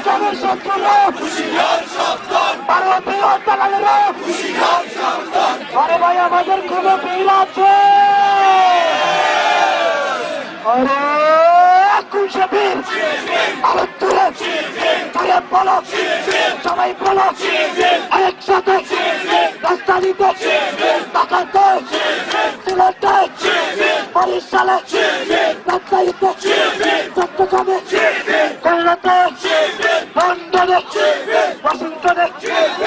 ইসলামের শত্রুরা ভারতীয় দালালেরা। আরে ভাই, আমাদের কোনো বিল আছে? আরে একুশে বীর আরে তুলে। তুলে বলো। সবাই বলো। একসাথে। রাস্তা দিতে। সিলেটে রাজশাহীতে চট্টগ্রামে। কলকাতায়। লন্ডনে ওয়াশিংটনে নিউইয়র্কে